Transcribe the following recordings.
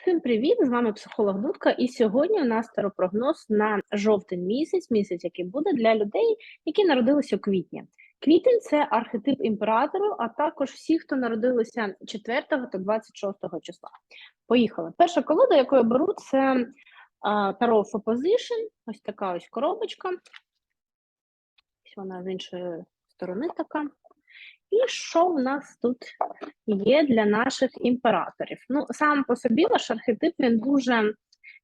Всім привіт! З вами психолог Дудка, і сьогодні у нас старопрогноз на жовтень місяць, місяць, який буде для людей, які народилися у квітні. Квітень це архетип імператору, а також всі, хто народилися 4 та 26 числа. Поїхали. Перша колода, яку я беру, це Tarot of Opposition. Ось така ось коробочка. Ось вона з іншої сторони така. І що в нас тут є для наших імператорів? Ну, сам по собі ваш архетип він дуже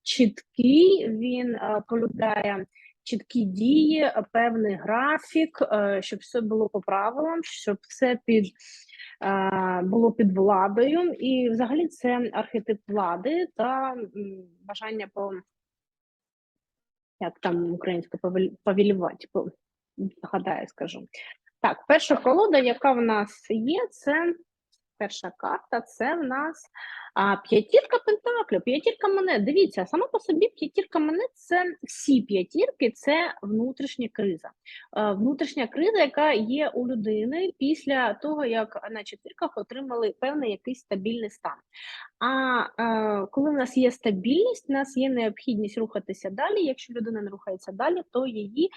чіткий, він е, полюбляє чіткі дії, певний графік, е, щоб все було по правилам, щоб все під е, було під владою. І взагалі це архетип влади та бажання по як там українською повелівати, по, згадаю, скажу. Так, перша колода, яка в нас є, це перша карта, це в нас а, п'ятірка пентаклів, п'ятірка монет. Дивіться, сама по собі п'ятірка монет це всі п'ятірки, це внутрішня криза. Внутрішня криза, яка є у людини після того, як на четвірках отримали певний якийсь стабільний стан. А е, коли в нас є стабільність, у нас є необхідність рухатися далі. Якщо людина не рухається далі, то її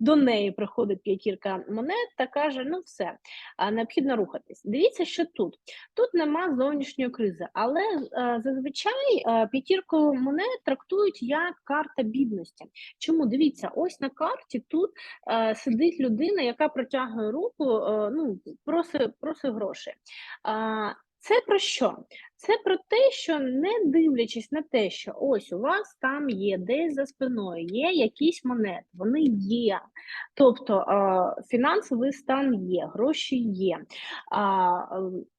до неї приходить п'ятірка монет та каже: ну все, необхідно рухатись. Дивіться, що тут тут нема зовнішньої кризи, е, зазвичай е, п'ятірку монет трактують як карта бідності. Чому дивіться, ось на карті тут е, сидить людина, яка протягує руку, ну просить проси гроші. Це про що? Це про те, що не дивлячись на те, що ось у вас там є десь за спиною, є якісь монети, вони є. Тобто фінансовий стан є, гроші є.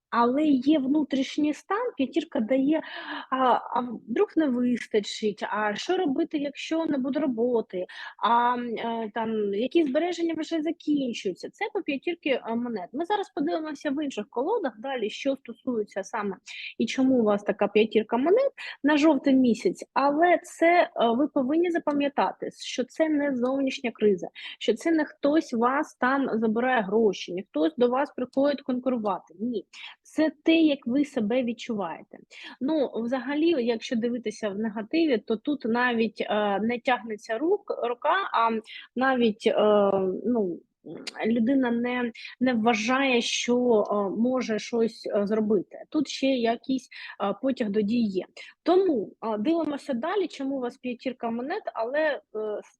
Але є внутрішній стан, п'ятірка дає, а а вдруг не вистачить, а що робити, якщо не буде роботи, а е, там які збереження вже закінчуються. Це по п'ятірки монет. Ми зараз подивимося в інших колодах далі, що стосується саме і чому у вас така п'ятірка монет на жовтий місяць, але це е, ви повинні запам'ятати, що це не зовнішня криза, що це не хтось вас там забирає гроші, не хтось до вас приходить конкурувати. Ні це те, як ви себе відчуваєте. Ну, взагалі, якщо дивитися в негативі, то тут навіть е, не тягнеться рук, рука, а навіть е, ну людина не не вважає, що е, може щось е, зробити. Тут ще якийсь е, потяг до дії є. Тому дивимося далі, чому у вас п'ятірка монет, але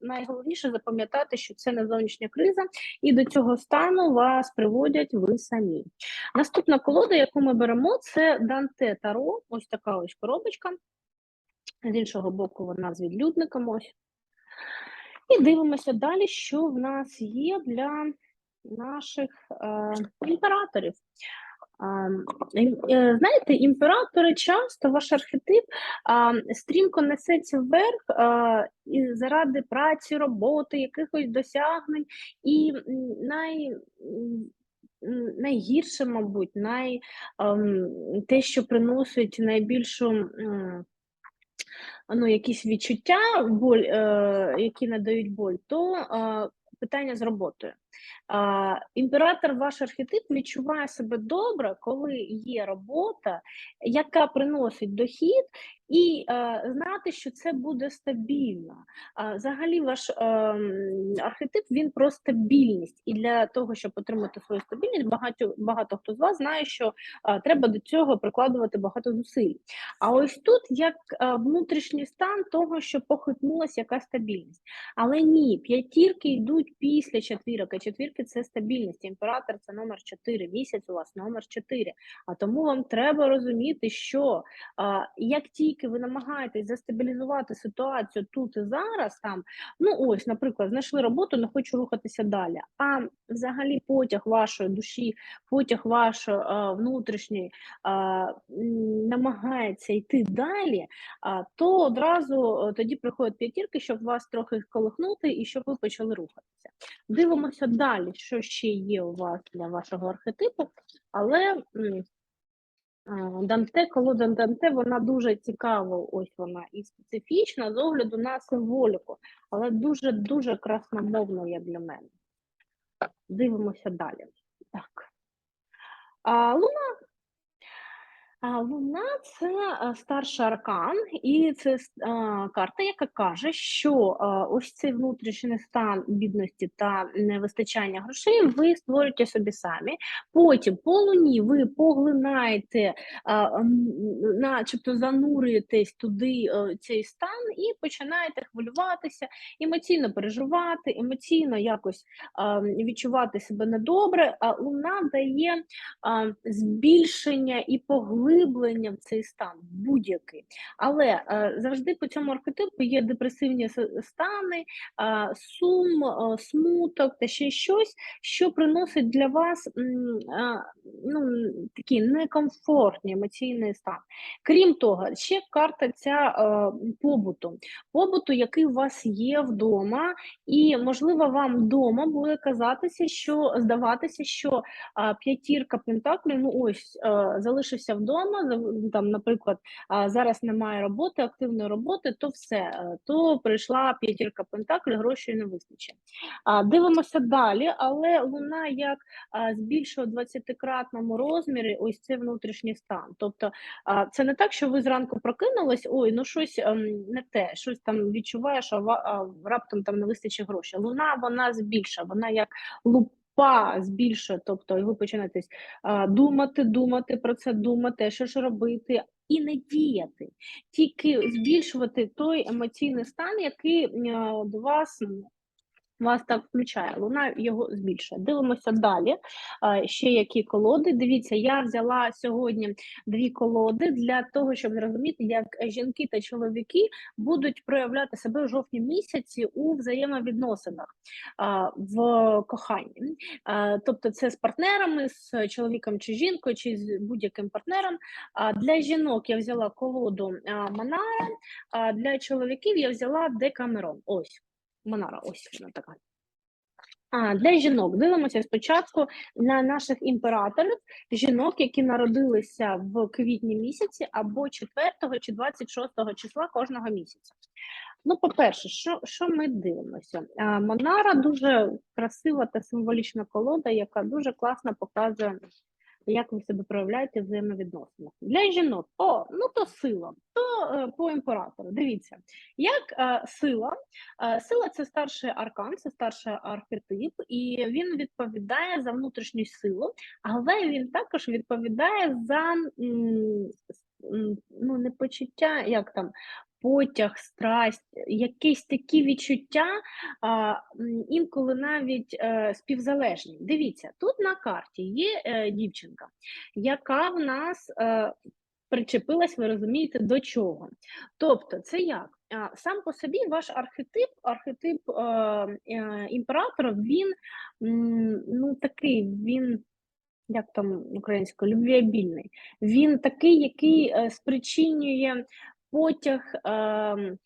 найголовніше запам'ятати, що це не зовнішня криза, і до цього стану вас приводять ви самі. Наступна колода, яку ми беремо, це Данте Таро. Ось така ось коробочка. З іншого боку, вона з відлюдником. ось. І дивимося далі, що в нас є для наших е, імператорів. Е, знаєте, імператори часто ваш архетип е, стрімко несеться вверх е, і заради праці, роботи, якихось досягнень, і най. Найгірше, мабуть, най, ем, те, що приносить найбільшу ну, якісь відчуття, боль, е, які надають боль, то е, питання з роботою. Імператор, ваш архетип відчуває себе добре, коли є робота, яка приносить дохід, і е, знати, що це буде стабільно. Взагалі, ваш е, архетип він про стабільність, і для того, щоб отримати свою стабільність, багато багато хто з вас знає, що е, треба до цього прикладувати багато зусиль. А ось тут як внутрішній стан того, що похитнулася яка стабільність. Але ні, п'ятірки йдуть після четвірок, четвірки це стабільність. Імператор це номер 4, місяць у вас номер 4. А тому вам треба розуміти, що е, як тільки ви намагаєтесь застабілізувати ситуацію тут і зараз, там ну ось, наприклад, знайшли роботу, не хочу рухатися далі. А взагалі потяг вашої душі, потяг вашої е, внутрішньої намагається йти далі, е, то одразу е, тоді приходять п'ятірки, щоб вас трохи колихнути і щоб ви почали рухатися. Дивимося далі, що ще є у вас для вашого архетипу, але Данте, колода Данте, вона дуже цікава, ось вона і специфічна з огляду на символіку, але дуже-дуже красномовна є для мене. Дивимося далі. Так. А, Луна. Луна це старший аркан, і це карта, яка каже, що ось цей внутрішній стан бідності та невистачання грошей ви створюєте собі самі. Потім по луні ви поглинаєте, начебто занурюєтесь туди е, цей стан і починаєте хвилюватися, емоційно переживати, емоційно якось відчувати себе недобре. А луна дає збільшення і поглиблення в цей стан будь-який. Але е, завжди по цьому архетипу є депресивні стани, а, сум, а, смуток та ще щось, що приносить для вас ну, такий некомфортний емоційний стан. Крім того, ще карта ця е, побуту, побуту, який у вас є вдома, і можливо вам вдома буде казатися, що здаватися, що п'ятірка пентаклів, ну ось е, залишився вдома. За- Там, наприклад, зараз немає роботи, активної роботи, то все, е, то прийшла п'ятірка пентаклів, грошей не вистачить. Дивимося далі, але луна як збільшує у 20-кратному розмірі ось цей внутрішній стан. Тобто це не так, що ви зранку прокинулись, ой, ну щось ем, не те, щось там відчуваєш, а, раптом там не вистачить грошей. Луна вона збільшує, вона як лупа збільшує, тобто і ви починаєте думати, думати про це, думати, що ж робити. І не діяти, тільки збільшувати той емоційний стан, який до вас м, вас так включає, луна його збільшує. Дивимося далі. Ще які колоди. Дивіться, я взяла сьогодні дві колоди для того, щоб зрозуміти, як жінки та чоловіки будуть проявляти себе в жовтні місяці у взаємовідносинах в коханні. Тобто, це з партнерами, з чоловіком чи жінкою, чи з будь-яким партнером. Для жінок я взяла колоду Манара, для чоловіків я взяла Декамерон. Ось. Монара, ось вона така. А, для жінок дивимося спочатку на наших імператорів, жінок, які народилися в квітні місяці або 4 чи 26 числа кожного місяця. Ну, по-перше, що, що ми дивимося? А, Монара дуже красива та символічна колода, яка дуже класно показує, як ви себе проявляєте в. Для жінок, о, ну то сила, то е, по імператору. Дивіться, як е, сила, е, сила це старший аркан, це старший архетип, і він відповідає за внутрішню силу, але він також відповідає за м, ну, не почуття, як там. Потяг, страсть, якісь такі відчуття, а, інколи навіть е, співзалежні. Дивіться, тут на карті є е, дівчинка, яка в нас е, причепилась, ви розумієте, до чого. Тобто, це як? А, Сам по собі ваш архетип, архетип е, е, імператора, він м, ну такий, він. Як там українською, любвіабільний. Він такий, який спричинює потяг е,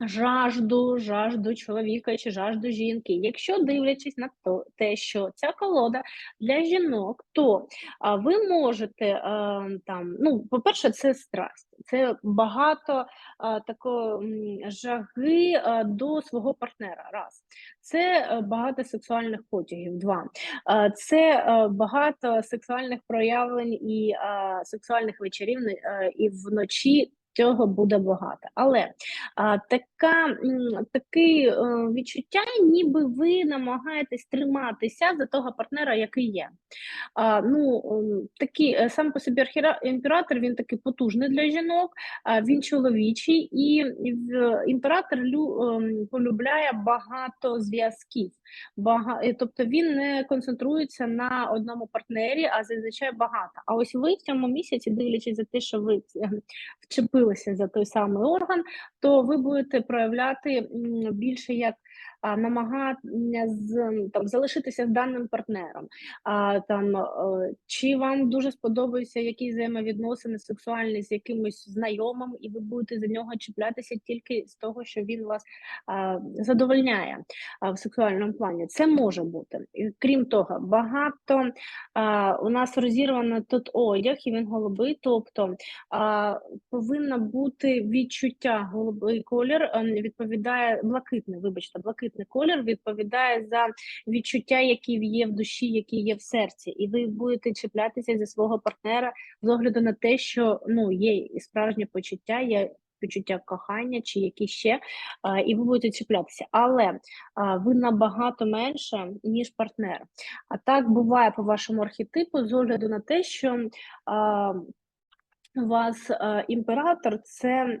жажду, жажду чоловіка чи жажду жінки. Якщо дивлячись на то, те, що ця колода для жінок, то а, ви можете е, там, ну, по-перше, це страсть, це багато а, такої жаги а, до свого партнера. Раз, це е, багато сексуальних потягів. Два, Е, це е, багато сексуальних проявлень і е, сексуальних вечорів е, і вночі. Цього буде багато, але а, така, таке е, відчуття, ніби ви намагаєтесь триматися за того партнера, який є. А, ну, такий, е, сам по собі імператор, він такий потужний для жінок, він чоловічий, і імператор лю, ем, полюбляє багато зв'язків. Бага, е, тобто він не концентрується на одному партнері, а зазвичай багато. А ось ви в цьому місяці, дивлячись за те, що ви е, вчепилися за той самий орган, то ви будете проявляти більше як намагання з там залишитися з даним партнером. А там е, чи вам дуже сподобаються якісь взаємовідносини сексуальні з якимось знайомим, і ви будете за нього чіплятися тільки з того, що він вас а, задовольняє а, в сексуальному плані. Це може бути. І, крім того, багато а, у нас розірвано тут одяг, і він голубий, тобто а, повинно бути відчуття голубий колір, ем, відповідає блакитний, вибачте, блакитний блакитний колір відповідає за відчуття, які є в душі, які є в серці, і ви будете чіплятися зі свого партнера з огляду на те, що ну є справжнє почуття, є почуття кохання чи які ще, а, і ви будете чіплятися. Але а, ви набагато менше, ніж партнер. А так буває по вашому архетипу з огляду на те, що. А, у вас е, імператор це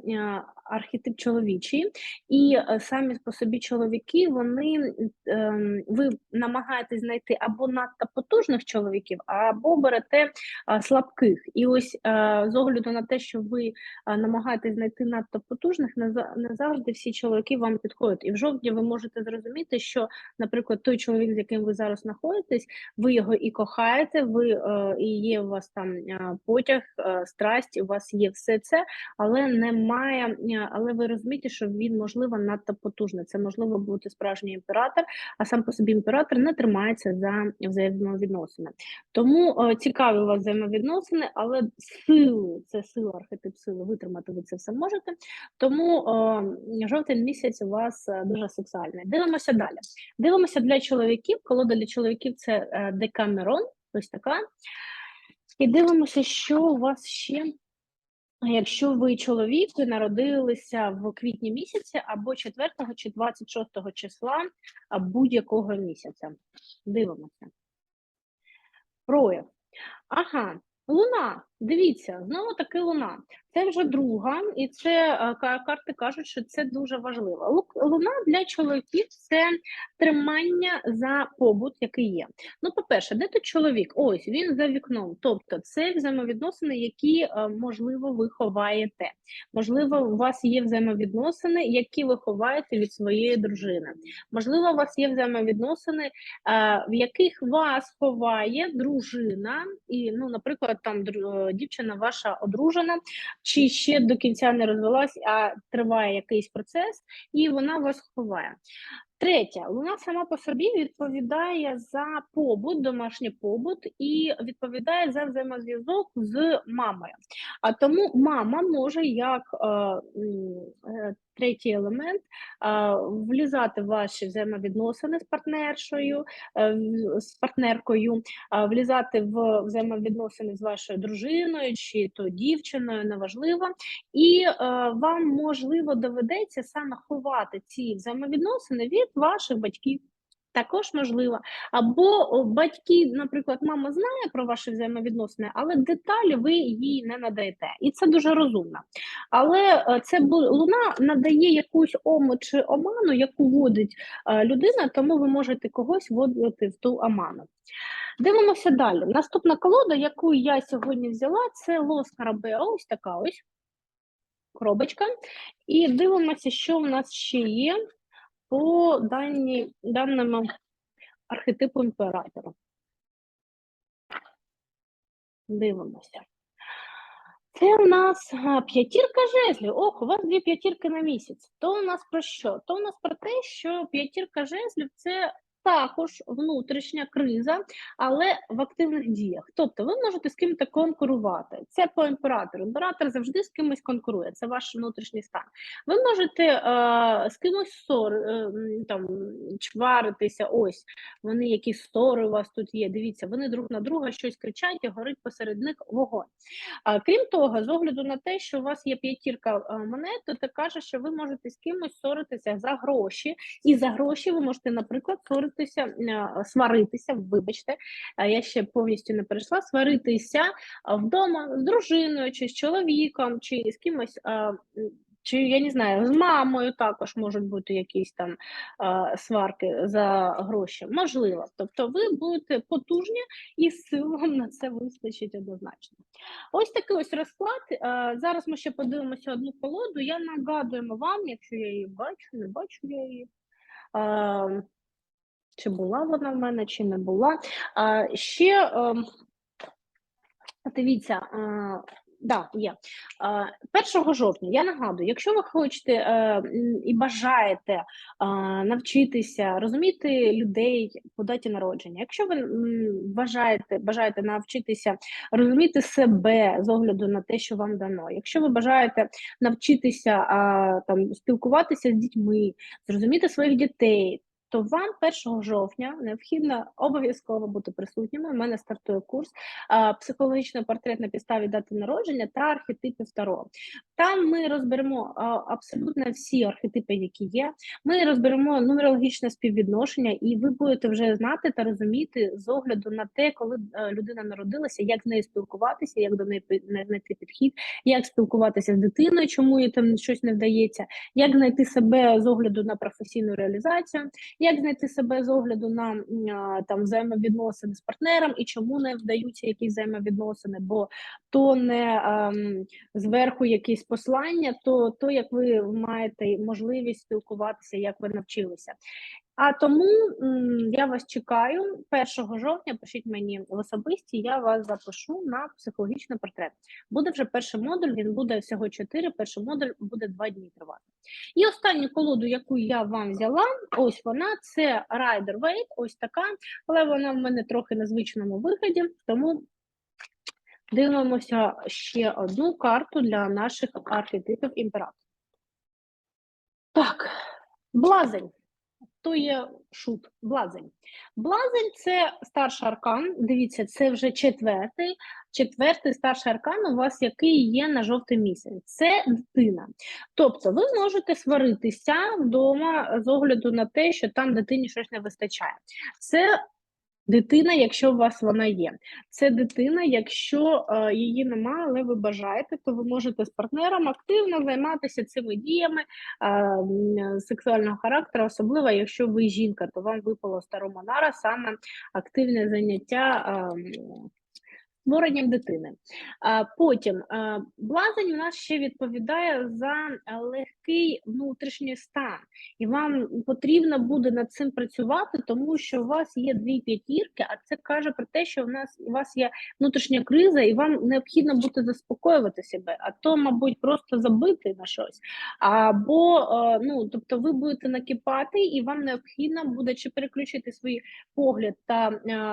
архетип чоловічий, і е, самі по собі чоловіки, вони ем, ви намагаєтесь знайти або надто потужних чоловіків, або берете е, слабких. І ось е, з огляду на те, що ви намагаєтесь знайти надто потужних, не, завжди всі чоловіки вам підходять. І в жовтні ви можете зрозуміти, що, наприклад, той чоловік, з яким ви зараз знаходитесь, ви його і кохаєте, ви і є у вас там потяг, страсть, у вас є все це, але немає, е, але ви розумієте, що він можливо надто потужний. Це можливо бути справжній імператор, а сам по собі імператор не тримається за взаємовідносини. Тому е, цікаві у вас взаємовідносини, але сили, це сила, архетип сили, витримати ви це все можете. Тому е, жовтень місяць у вас е, дуже сексуальний. Дивимося далі. Дивимося для чоловіків. Колода для чоловіків це Декамерон, ось така. І дивимося, що у вас ще. Якщо ви чоловік, ви народилися в квітні місяці або 4 чи 26 числа будь-якого місяця. Дивимося. Прояв. Ага, луна. Дивіться, знову таки луна. Це вже друга, і це е, карти кажуть, що це дуже важливо. Луна для чоловіків це тримання за побут, який є. Ну, по-перше, де тут чоловік? Ось він за вікном. Тобто, це взаємовідносини, які е, можливо ви ховаєте. Можливо, у вас є взаємовідносини, які ви ховаєте від своєї дружини. Можливо, у вас є взаємовідносини, е, в яких вас ховає дружина, і, ну, наприклад, там дівчина ваша одружена, чи ще до кінця не розвелась, а триває якийсь процес, і вона вас ховає. Третя, луна сама по собі відповідає за побут, домашній побут, і відповідає за взаємозв'язок з мамою. А тому мама може як е, е, третій елемент е, влізати в ваші взаємовідносини з партнершою, е, з партнеркою, е, влізати в взаємовідносини з вашою дружиною чи то дівчиною, неважливо. І е, вам можливо доведеться саме ховати ці взаємовідносини від ваших батьків. Також можливо. Або батьки, наприклад, мама знає про ваші взаємовідносини, але деталі ви їй не надаєте. І це дуже розумно. Але е, це луна надає якусь ому чи оману, яку вводить е, людина, тому ви можете когось вводити в ту оману. Дивимося далі. Наступна колода, яку я сьогодні взяла, це Лос Карабео, ось така ось коробочка. І дивимося, що в нас ще є по дані, даному архетипу імператора. Дивимося. Це у нас п'ятірка жезлів. Ох, у вас дві п'ятірки на місяць. То у нас про що? То у нас про те, що п'ятірка жезлів це також внутрішня криза, але в активних діях. Тобто ви можете з ким-то конкурувати. Це по імператору. Імператор завжди з кимось конкурує. Це ваш внутрішній стан. Ви можете е, з кимось ссор, е, там чваритися. Ось вони якісь ссори у вас тут є. Дивіться, вони друг на друга щось кричать і горить посеред них вогонь. А, крім того, з огляду на те, що у вас є п'ятірка монет, то це каже, що ви можете з кимось ссоритися за гроші, і за гроші ви можете, наприклад, ссоритися, а, сваритися, вибачте, я ще повністю не перейшла, сваритися вдома з дружиною, чи з чоловіком, чи з кимось. Чи я не знаю, з мамою також можуть бути якісь там а, сварки за гроші. Можливо. Тобто ви будете потужні і сил вам на це вистачить однозначно. Ось такий ось розклад. Е, Зараз ми ще подивимося одну колоду. Я нагадуємо вам, якщо я її бачу, не бачу я її. Е, Чи була вона в мене, чи не була. Е, Ще ем, дивіться, е, Да, є. Е, 1 жовтня, я нагадую, якщо ви хочете е, і бажаєте е, навчитися розуміти людей по даті народження, якщо ви бажаєте, бажаєте навчитися розуміти себе з огляду на те, що вам дано, якщо ви бажаєте навчитися а, там, спілкуватися з дітьми, зрозуміти своїх дітей, то вам 1 жовтня необхідно обов'язково бути присутніми. У мене стартує курс психологічний портрет на підставі дати народження та архетипів Таро. Там ми розберемо абсолютно всі архетипи, які є. Ми розберемо нумерологічне співвідношення, і ви будете вже знати та розуміти з огляду на те, коли е, людина народилася, як з нею спілкуватися, як до неї не- знайти підхід, як спілкуватися з дитиною, чому їй там щось не вдається, як знайти себе з огляду на професійну реалізацію, як знайти себе з огляду на там взаємовідносини з партнером і чому не вдаються якісь взаємовідносини, бо то не ем, зверху якісь послання, то, то як ви маєте можливість спілкуватися, як ви навчилися. А тому я вас чекаю 1 жовтня. Пишіть мені в особисті, я вас запишу на психологічний портрет. Буде вже перший модуль, він буде всього 4, перший модуль буде 2 дні тривати. І останню колоду, яку я вам взяла, ось вона це Rider Waite, ось така, але вона в мене трохи на звичному вигляді, тому дивимося ще одну карту для наших архетипів імператора. Так, блазень. То є шут, блазень. Блазень це старший аркан. Дивіться, це вже четвертий. Четвертий старший аркан у вас, який є на жовтий місяць. Це дитина. Тобто ви можете сваритися вдома з огляду на те, що там дитині щось не вистачає. Це дитина, якщо у вас вона є. Це дитина, якщо е, її немає, але ви бажаєте, то ви можете з партнером активно займатися цими діями е, сексуального характеру, особливо якщо ви жінка, то вам випало старому нара саме активне заняття. е, Створенням дитини. Потім блазень у нас ще відповідає за легкий внутрішній стан, і вам потрібно буде над цим працювати, тому що у вас є дві п'ятірки, а це каже про те, що в нас у вас є внутрішня криза, і вам необхідно буде заспокоювати себе, а то, мабуть, просто забити на щось. Або ну, тобто, ви будете накипати, і вам необхідно буде чи переключити свій погляд та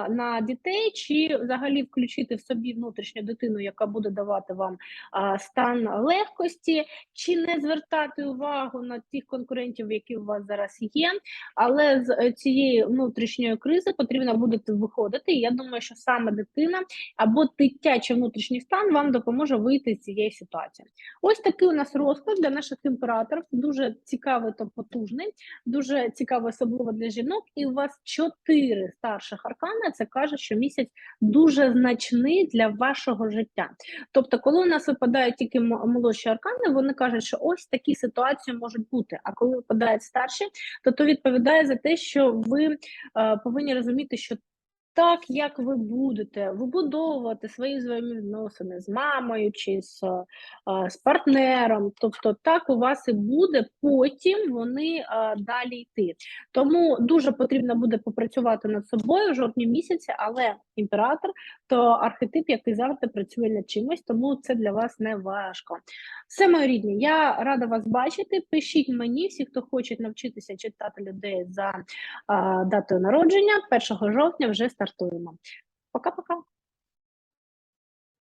на дітей, чи взагалі включити собі внутрішню дитину, яка буде давати вам а, стан легкості, чи не звертати увагу на тих конкурентів, які у вас зараз є. Але з е, цієї внутрішньої кризи потрібно буде виходити. Я думаю, що саме дитина або дитячий внутрішній стан вам допоможе вийти з цієї ситуації. Ось такий у нас розклад для наших імператорів. Дуже цікавий та потужний, дуже цікавий, особливо для жінок. І у вас чотири старших аркана. Це каже, що місяць дуже значний для вашого життя. Тобто, коли у нас випадають тільки молодші аркани, вони кажуть, що ось такі ситуації можуть бути. А коли випадають старші, то то відповідає за те, що ви е, повинні розуміти, що так, як ви будете вибудовувати свої взаємовідносини з мамою чи з, е, з партнером, тобто так у вас і буде, потім вони е, далі йти. Тому дуже потрібно буде попрацювати над собою в жовтні місяці, але імператор то архетип, який завжди працює над чимось, тому це для вас не важко. Все, мої рідні, я рада вас бачити. Пишіть мені, всі, хто хоче навчитися читати людей за а, датою народження, 1 жовтня вже стартуємо. Пока-пока.